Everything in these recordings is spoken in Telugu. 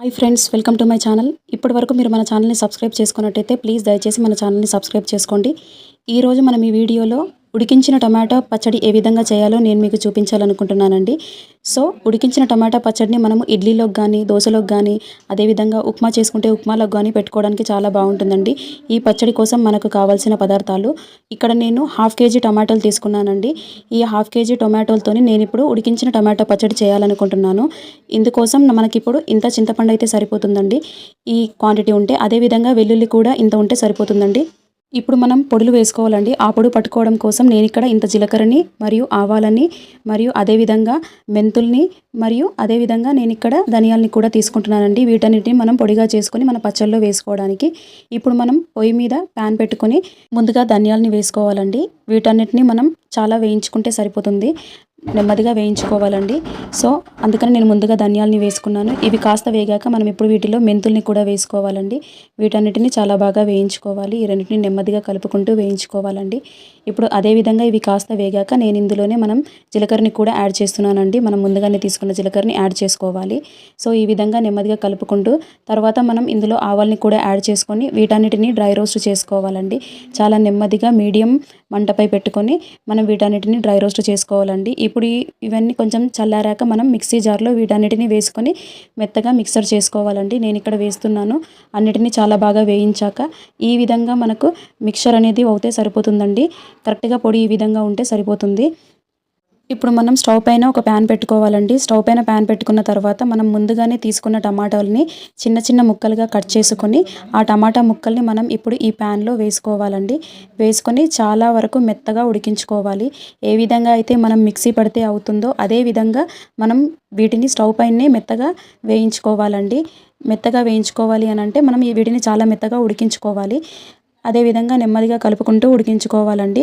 Hi friends welcome to my channel ఇప్పటి వరకు మీరు మన ఛానల్ని సబ్స్క్రైబ్ చేసుకున్నట్టయితే ప్లీజ్ దయచేసి మన ఛానల్ని సబ్స్క్రైబ్ చేసుకోండి. ఈరోజు మనం ఈ వీడియోలో ఉడికించిన టమాటా పచ్చడి ఏ విధంగా చేయాలో నేను మీకు చూపించాలనుకుంటున్నానండి. సో ఉడికించిన టమాటా పచ్చడిని మనము ఇడ్లీలోకి కానీ దోశలోకి కానీ అదేవిధంగా ఉప్మా చేసుకుంటే ఉప్మాలోకి కానీ పెట్టుకోవడానికి చాలా బాగుంటుందండి. ఈ పచ్చడి కోసం మనకు కావాల్సిన పదార్థాలు. ఇక్కడ నేను హాఫ్ కేజీ టమాటోలు తీసుకున్నానండి. ఈ హాఫ్ కేజీ టొమాటోలతోని నేను ఇప్పుడు ఉడికించిన టమాటా పచ్చడి చేయాలనుకుంటున్నాను. ఇందుకోసం మనకిప్పుడు ఇంత చింతపండు అయితే సరిపోతుందండి. ఈ క్వాంటిటీ ఉంటే అదేవిధంగా వెల్లుల్లి కూడా ఇంత ఉంటే సరిపోతుందండి. ఇప్పుడు మనం పొడులు వేసుకోవాలండి. ఆ పొడి పట్టుకోవడం కోసం నేను ఇక్కడ ఇంత జీలకర్రని మరియు ఆవాలని మరియు అదేవిధంగా మెంతుల్ని మరియు అదేవిధంగా నేను ఇక్కడ ధనియాలని కూడా తీసుకుంటున్నానండి. వీటన్నిటిని మనం పొడిగా చేసుకొని మన పచ్చళ్ళలో వేసుకోవడానికి. ఇప్పుడు మనం పొయ్యి మీద ప్యాన్ పెట్టుకొని ముందుగా ధనియాలని వేసుకోవాలండి. వీటన్నిటిని మనం చాలా వేయించుకుంటే సరిపోతుంది. నెమ్మదిగా వేయించుకోవాలండి. సో అందుకని నేను ముందుగా ధనియాలని వేసుకున్నాను. ఇవి కాస్త వేగాక మనం ఇప్పుడు వీటిలో మెంతుల్ని కూడా వేసుకోవాలండి. వీటన్నిటిని చాలా బాగా వేయించుకోవాలి. ఈ రెండింటిని నెమ్మదిగా కలుపుకుంటూ వేయించుకోవాలండి. ఇప్పుడు అదేవిధంగా ఇవి కాస్త వేగాక నేను ఇందులోనే మనం జీలకర్రని కూడా యాడ్ చేస్తున్నానండి. మనం ముందుగానే తీసుకున్న జీలకర్రని యాడ్ చేసుకోవాలి. సో ఈ విధంగా నెమ్మదిగా కలుపుకుంటూ తర్వాత మనం ఇందులో ఆవాల్ని కూడా యాడ్ చేసుకొని వీటన్నిటిని డ్రై రోస్ట్ చేసుకోవాలండి. చాలా నెమ్మదిగా మీడియం మంటపై పెట్టుకొని మనం వీటన్నిటిని డ్రై రోస్ట్ చేసుకోవాలండి. ఇప్పుడు ఇవన్నీ కొంచెం చల్లారాక మనం మిక్సీ జార్లో వీటన్నిటిని వేసుకొని మెత్తగా మిక్సర్ చేసుకోవాలండి. నేను ఇక్కడ వేస్తున్నాను. అన్నిటిని చాలా బాగా వేయించాక ఈ విధంగా మనకు మిక్సర్ అనేది అవుతే సరిపోతుందండి. కరెక్ట్గా పొడి ఈ విధంగా ఉంటే సరిపోతుంది. ఇప్పుడు మనం స్టవ్ పైన ఒక ప్యాన్ పెట్టుకోవాలండి. స్టవ్ పైన ప్యాన్ పెట్టుకున్న తర్వాత మనం ముందుగానే తీసుకున్న టమాటాలని చిన్న చిన్న ముక్కలుగా కట్ చేసుకొని ఆ టమాటా ముక్కల్ని మనం ఇప్పుడు ఈ ప్యాన్లో వేసుకోవాలండి. వేసుకొని చాలా వరకు మెత్తగా ఉడికించుకోవాలి. ఏ విధంగా అయితే మనం మిక్సీ పడితే అవుతుందో అదే విధంగా మనం వీటిని స్టవ్ పైనే మెత్తగా వేయించుకోవాలండి. మెత్తగా వేయించుకోవాలి అని అంటే మనం ఈ వీటిని చాలా మెత్తగా ఉడికించుకోవాలి. అదేవిధంగా నెమ్మదిగా కలుపుకుంటూ ఉడికించుకోవాలండి.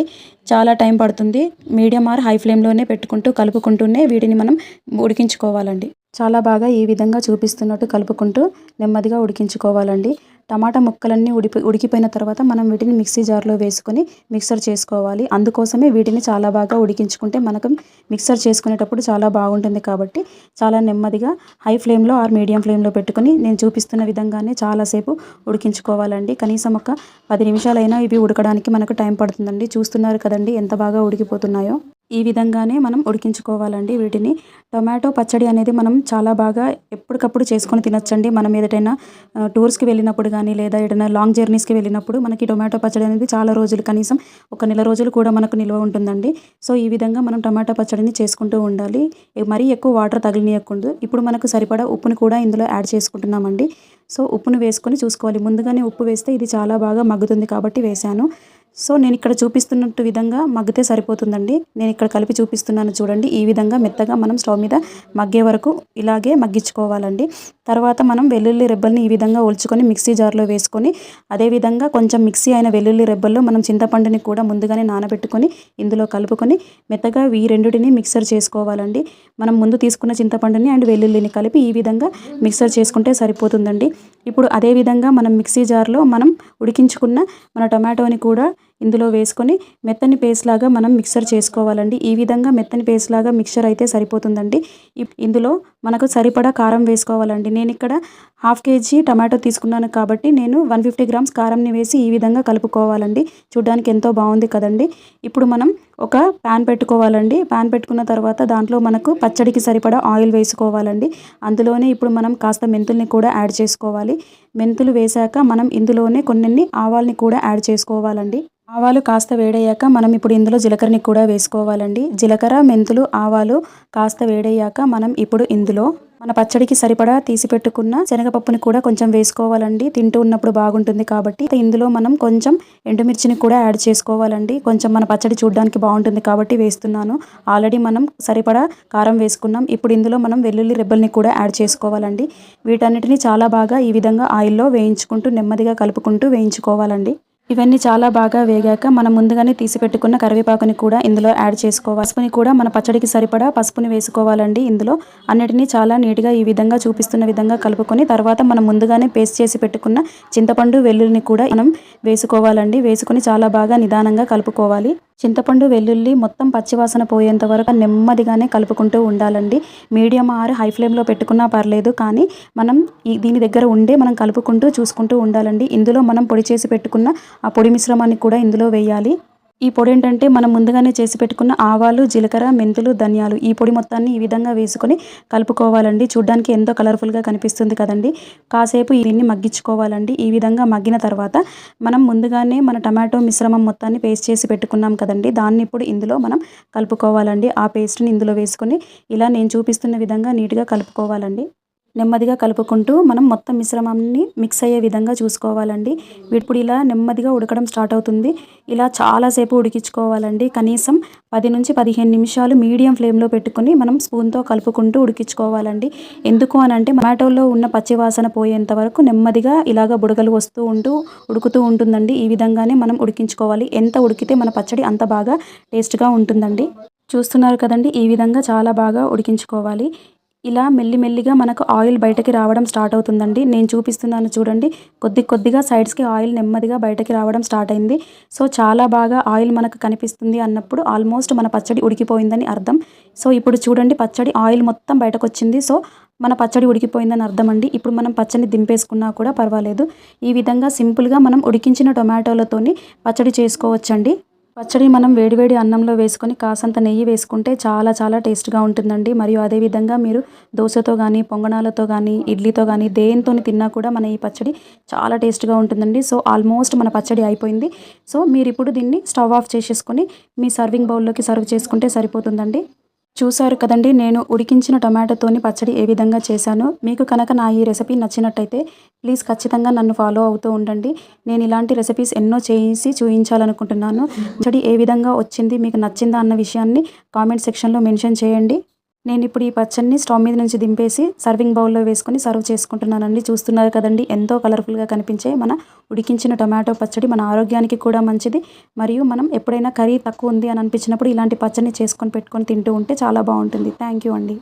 చాలా టైం పడుతుంది. మీడియం ఆర్ హై ఫ్లేమ్లోనే పెట్టుకుంటూ కలుపుకుంటూనే వీటిని మనం ఉడికించుకోవాలండి. చాలా బాగా ఈ విధంగా చూపిస్తున్నట్టు కలుపుకుంటూ నెమ్మదిగా ఉడికించుకోవాలండి. టమాటా ముక్కలన్నీ ఉడిపి ఉడికిపోయిన తర్వాత మనం వీటిని మిక్సీ జార్లో వేసుకొని మిక్సర్ చేసుకోవాలి. అందుకోసమే వీటిని చాలా బాగా ఉడికించుకుంటే మనకు మిక్సర్ చేసుకునేటప్పుడు చాలా బాగుంటుంది కాబట్టి చాలా నెమ్మదిగా హై ఫ్లేమ్లో ఆర్ మీడియం ఫ్లేమ్లో పెట్టుకొని నేను చూపిస్తున్న విధంగానే చాలాసేపు ఉడికించుకోవాలండి. కనీసం ఒక పది నిమిషాలైనా ఇవి ఉడకడానికి మనకు టైం పడుతుందండి. చూస్తున్నారు కదండి ఎంత బాగా ఉడికిపోతున్నాయో. ఈ విధంగానే మనం ఉడికించుకోవాలండి వీటిని. టొమాటో పచ్చడి అనేది మనం చాలా బాగా ఎప్పటికప్పుడు చేసుకొని తినొచ్చండి. మనం ఏదైనా టూర్స్కి వెళ్ళినప్పుడు కానీ లేదా ఏదైనా లాంగ్ జర్నీస్కి వెళ్ళినప్పుడు మనకి టొమాటో పచ్చడి అనేది చాలా రోజులు కనీసం ఒక నెల రోజులు కూడా మనకు నిల్వ ఉంటుందండి. సో ఈ విధంగా మనం టమాటా పచ్చడిని చేసుకుంటూ ఉండాలి. మరీ ఎక్కువ వాటర్ తగిలియకూడదు ఇప్పుడు మనకు సరిపడా ఉప్పుని కూడా ఇందులో యాడ్ చేసుకుంటున్నామండి. సో ఉప్పును వేసుకొని చూసుకోవాలి. ముందుగానే ఉప్పు వేస్తే ఇది చాలా బాగా మగ్గుతుంది కాబట్టి వేశాను. సో నేను ఇక్కడ చూపిస్తున్నట్టు విధంగా మగ్గితే సరిపోతుందండి. నేను ఇక్కడ కలిపి చూపిస్తున్నాను చూడండి. ఈ విధంగా మెత్తగా మనం స్టవ్ మీద మగ్గే వరకు ఇలాగే మగ్గించుకోవాలండి. తర్వాత మనం వెల్లుల్లి రెబ్బల్ని ఈ విధంగా ఒలుచుకొని మిక్సీ జార్లో వేసుకొని అదేవిధంగా కొంచెం మిక్సీ అయిన వెల్లుల్లి రెబ్బల్లో మనం చింతపండుని కూడా ముందుగానే నానబెట్టుకొని ఇందులో కలుపుకొని మెత్తగా ఈ రెండుటిని మిక్సర్ చేసుకోవాలండి. మనం ముందు తీసుకున్న చింతపండుని అండ్ వెల్లుల్లిని కలిపి ఈ విధంగా మిక్సర్ చేసుకుంటే సరిపోతుందండి. ఇప్పుడు అదే విధంగా మనం మిక్సీ జార్లో మనం ఉడికించుకున్న మన టమాటోని కూడా ఇందులో వేసుకొని మెత్తని పేస్ట్ లాగా మనం మిక్సర్ చేసుకోవాలండి. ఈ విధంగా మెత్తని పేస్ట్ లాగా మిక్సర్ అయితే సరిపోతుందండి. ఇందులో మనకు సరిపడా కారం వేసుకోవాలండి. నేను ఇక్కడ హాఫ్ కేజీ టమాటో తీసుకున్నాను కాబట్టి నేను వన్ ఫిఫ్టీ గ్రామ్స్ కారంని వేసి ఈ విధంగా కలుపుకోవాలండి. చూడ్డానికి ఎంతో బాగుంది కదండి. ఇప్పుడు మనం ఒక ప్యాన్ పెట్టుకోవాలండి. ప్యాన్ పెట్టుకున్న తర్వాత దాంట్లో మనకు పచ్చడికి సరిపడా ఆయిల్ వేసుకోవాలండి. అందులోనే ఇప్పుడు మనం కాస్త మెంతుల్ని కూడా యాడ్ చేసుకోవాలి. మెంతులు వేశాక మనం ఇందులోనే కొన్ని ఆవాల్ని కూడా యాడ్ చేసుకోవాలండి. ఆవాలు కాస్త వేడయ్యాక మనం ఇప్పుడు ఇందులో జీలకర్రని కూడా వేసుకోవాలండి. జీలకర్ర మెంతులు ఆవాలు కాస్త వేడయ్యాక మనం ఇప్పుడు ఇందులో మన పచ్చడికి సరిపడా తీసిపెట్టుకున్న శనగపప్పుని కూడా కొంచెం వేసుకోవాలండి. తింటూ ఉన్నప్పుడు బాగుంటుంది కాబట్టి ఇందులో మనం కొంచెం ఎండుమిర్చిని కూడా యాడ్ చేసుకోవాలండి. కొంచెం మన పచ్చడి చూడడానికి బాగుంటుంది కాబట్టి వేస్తున్నాను. ఆల్రెడీ మనం సరిపడా కారం వేసుకున్నాం. ఇప్పుడు ఇందులో మనం వెల్లుల్లి రెబ్బల్ని కూడా యాడ్ చేసుకోవాలండి. వీటన్నిటిని చాలా బాగా ఈ విధంగా ఆయిల్లో వేయించుకుంటూ నెమ్మదిగా కలుపుకుంటూ వేయించుకోవాలండి. ఇవన్నీ చాలా బాగా వేగాక మనం ముందుగానే తీసిపెట్టుకున్న కరివేపాకుని కూడా ఇందులో యాడ్ చేసుకోవాలి. పసుపుని కూడా మన పచ్చడికి సరిపడా పసుపుని వేసుకోవాలండి ఇందులో. అన్నిటినీ చాలా నీట్గా ఈ విధంగా చూపిస్తున్న విధంగా కలుపుకొని తర్వాత మనం ముందుగానే పేస్ట్ చేసి పెట్టుకున్న చింతపండు వెల్లుల్లిని కూడా మనం వేసుకోవాలండి. వేసుకొని చాలా బాగా నిదానంగా కలుపుకోవాలి. చింతపండు వెల్లుల్లి మొత్తం పచ్చివాసన పోయేంత వరకు నెమ్మదిగానే కలుపుకుంటూ ఉండాలండి. మీడియం ఆర్ హై ఫ్లేమ్లో పెట్టుకున్నా పర్లేదు కానీ మనం దీని దగ్గర ఉండే మనం కలుపుకుంటూ చూసుకుంటూ ఉండాలండి. ఇందులో మనం పొడి చేసి పెట్టుకున్న ఆ పొడి మిశ్రమాన్ని కూడా ఇందులో వేయాలి. ఈ పొడి ఏంటంటే మనం ముందుగానే చేసి పెట్టుకున్న ఆవాలు జీలకర్ర మెంతులు ధనియాలు ఈ పొడి మొత్తాన్ని ఈ విధంగా వేసుకొని కలుపుకోవాలండి. చూడ్డానికి ఎంతో కలర్ఫుల్గా కనిపిస్తుంది కదండి. కాసేపు దీన్ని మగ్గించుకోవాలండి. ఈ విధంగా మగ్గిన తర్వాత మనం ముందుగానే మన టమాటో మిశ్రమం మొత్తాన్ని పేస్ట్ చేసి పెట్టుకున్నాం కదండి. దాన్ని ఇప్పుడు ఇందులో మనం కలుపుకోవాలండి. ఆ పేస్ట్ని ఇందులో వేసుకొని ఇలా నేను చూపిస్తున్న విధంగా నీట్గా కలుపుకోవాలండి. నెమ్మదిగా కలుపుకుంటూ మనం మొత్తం మిశ్రమాన్ని మిక్స్ అయ్యే విధంగా చూసుకోవాలండి. ఇప్పుడు ఇలా నెమ్మదిగా ఉడకడం స్టార్ట్ అవుతుంది. ఇలా చాలాసేపు ఉడికించుకోవాలండి. కనీసం పది నుంచి పదిహేను నిమిషాలు మీడియం ఫ్లేమ్లో పెట్టుకుని మనం స్పూన్తో కలుపుకుంటూ ఉడికించుకోవాలండి. ఎందుకు అని అంటే టమాటోలో ఉన్న పచ్చివాసన పోయేంత వరకు నెమ్మదిగా ఇలాగ బుడగలు వస్తూ ఉంటూ ఉడుకుతూ ఉంటుందండి. ఈ విధంగానే మనం ఉడికించుకోవాలి. ఎంత ఉడికితే మన పచ్చడి అంత బాగా టేస్ట్గా ఉంటుందండి. చూస్తున్నారు కదండి ఈ విధంగా చాలా బాగా ఉడికించుకోవాలి. ఇలా మెల్లిమెల్లిగా మనకు ఆయిల్ బయటకి రావడం స్టార్ట్ అవుతుందండి. నేను చూపిస్తున్నాను చూడండి. కొద్ది కొద్దిగా సైడ్స్కి ఆయిల్ నెమ్మదిగా బయటకి రావడం స్టార్ట్ అయింది. సో చాలా బాగా ఆయిల్ మనకు కనిపిస్తుంది అన్నప్పుడు ఆల్మోస్ట్ మన పచ్చడి ఉడికిపోయిందని అర్థం. సో ఇప్పుడు చూడండి పచ్చడి ఆయిల్ మొత్తం బయటకు వచ్చింది సో మన పచ్చడి ఉడికిపోయిందని అర్థం అండి ఇప్పుడు మనం పచ్చడిని దింపేసుకున్నా కూడా పర్వాలేదు. ఈ విధంగా సింపుల్గా మనం ఉడికించిన టొమాటోలతోని పచ్చడి చేసుకోవచ్చండి. పచ్చడి మనం వేడివేడి అన్నంలో వేసుకొని కాసంత నెయ్యి వేసుకుంటే చాలా చాలా టేస్ట్గా ఉంటుందండి. మరియు అదేవిధంగా మీరు దోశతో కానీ పొంగనాలతో కానీ ఇడ్లీతో కానీ దేనితో తిన్నా కూడా మన ఈ పచ్చడి చాలా టేస్ట్గా ఉంటుందండి. సో ఆల్మోస్ట్ మన పచ్చడి అయిపోయింది. సో మీరు ఇప్పుడు దీన్ని స్టవ్ ఆఫ్ చేసేసుకొని మీ సర్వింగ్ బౌల్లోకి సర్వ్ చేసుకుంటే సరిపోతుందండి. చూసారు కదండి నేను ఉడికించిన టొమాటోతోని పచ్చడి ఏ విధంగా చేశానో. మీకు కనుక నా ఈ రెసిపీ నచ్చినట్టయితే ప్లీజ్ ఖచ్చితంగా నన్ను ఫాలో అవుతూ ఉండండి. నేను ఇలాంటి రెసిపీస్ ఎన్నో చేసి చూపించాలనుకుంటున్నాను పచ్చడి ఏ విధంగా వచ్చింది మీకు నచ్చిందా అన్న విషయాన్ని కామెంట్ సెక్షన్లో మెన్షన్ చేయండి. నేను ఇప్పుడు ఈ పచ్చడిని స్టవ్ మీద నుంచి దింపేసి సర్వింగ్ బౌల్లో వేసుకొని సర్వ్ చేసుకుంటున్నానండి. చూస్తున్నారు కదండి ఎంతో కలర్ఫుల్గా కనిపించే మన ఉడికించిన టొమాటో పచ్చడి మన ఆరోగ్యానికి కూడా మంచిది. మరియు మనం ఎప్పుడైనా కర్రీ తక్కువ ఉంది అని అనిపించినప్పుడు ఇలాంటి పచ్చడిని చేసుకొని పెట్టుకొని తింటూ ఉంటే చాలా బాగుంటుంది. థ్యాంక్ యూ అండి.